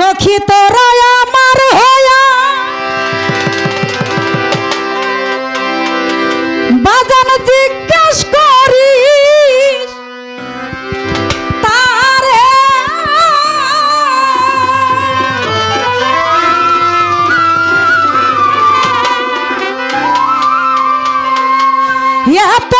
সখী তোরা আমার হয়া। বাজান জিজ্ঞাস করিস তারে এত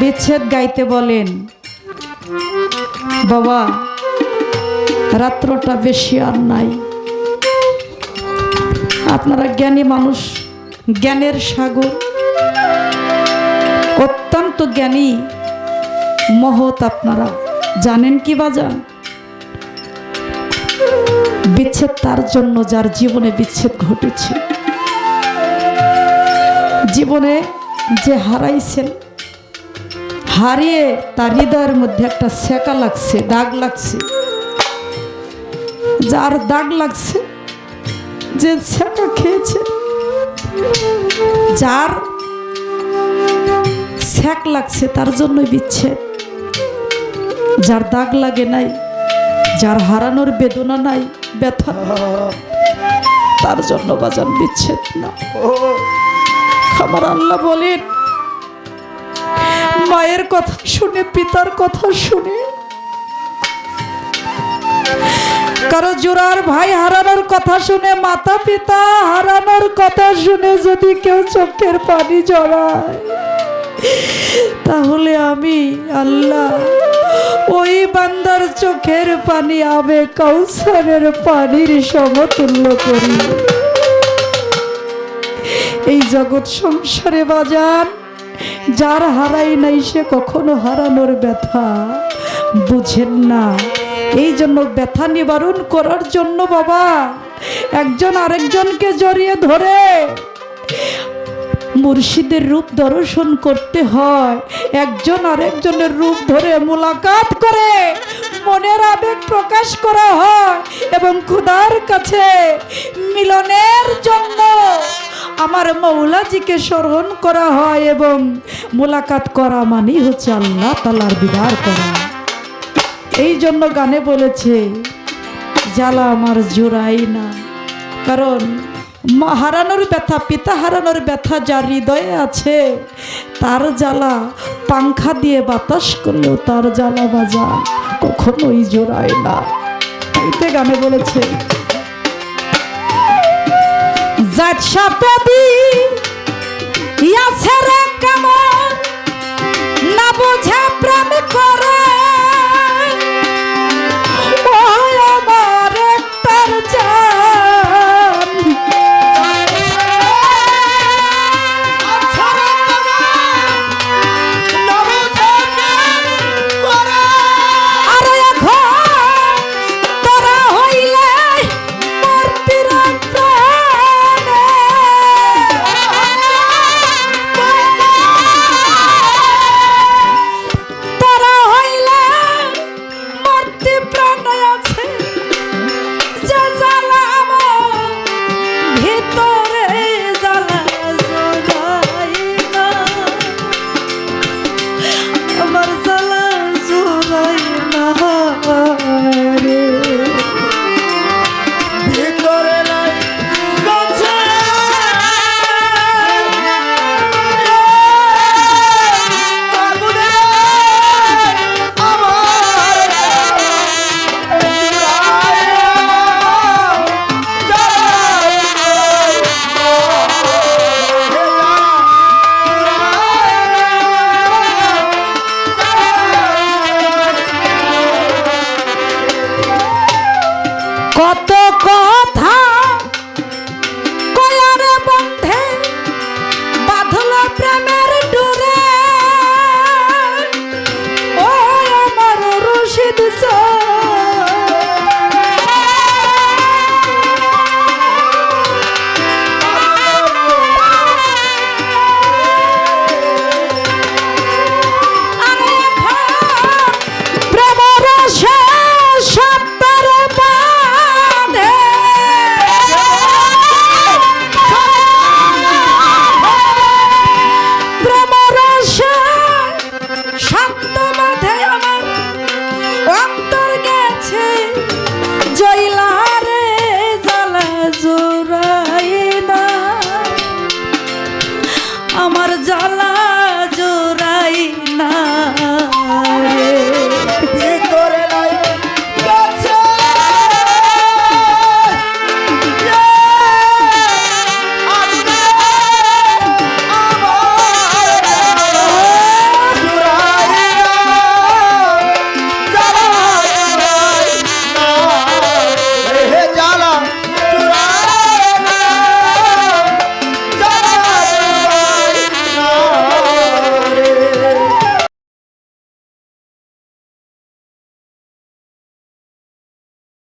বিচ্ছেদ গাইতে বলেন। বাবা, রাত্রটা বেশি আর নাই। আপনারা জ্ঞানী মানুষ, জ্ঞানের সাগর। অত্যন্ত জ্ঞানী, মহৎ আপনারা। জানেন কি বাজান বিচ্ছেদ তার জন্য যার জীবনে বিচ্ছেদ ঘটেছে। জীবনে যে হারাইছেন হারিয়ে তার হৃদয়ের মধ্যে একটা সেকা লাগছে, দাগ লাগছে। যার দাগ লাগছে, যে সেকা খেয়েছে, যার স্যাক লাগছে, তার জন্যই বিচ্ছেদ যার দাগ লাগে নাই, যার হারানোর বেদনা নাই, ব্যথা তার জন্য বাজান বিচ্ছেদ না। আমার আল্লাহ বলেন মায়ের কথা শুনে, পিতার কথা শুনে। কারও জোড়ার ভাই হারানোর কথা শুনে মাতা পিতা হারানোর কথা শুনে যদি কেউ চোখের পানি জড়ায়, তাহলে আমি আল্লাহ ওই বান্দার চোখের পানি আবে কৌশলের পানির সমতুল্য করি। এই জগৎ সংসারে বাজান যার হারাই নাই সে কখনো হারানোর ব্যথা। বুঝেন না, এই জন্য ব্যথা নিবারণ করার জন্য বাবা, একজন আরেকজনকে জড়িয়ে ধরে। মুর্শিদের রূপ দর্শন করতে হয়, একজন আরেকজনের রূপ ধরে মোলাকাত করে। মনের আবেগ প্রকাশ করা হয় এবং খুদার কাছে মিলনের জন্য। আমার মৌলাজিকে স্মরণ করা হয় এবং মোলাকাত করা মানেই হচ্ছে আল্লাহ তালার দিদার করা। এই জন্য গানে বলেছে, জ্বালা আমার জোড়াই না। কারণ হারানোর ব্যথা, পিতা হারানোর ব্যথা যার হৃদয়ে আছে, তার জ্বালা পাংখা দিয়ে বাতাস করলেও তার জ্বালা বাজা কখনোই জোড়ায় না। এইতে গানে বলেছে জাত সাপদি ইয়াছে রে কেমন কত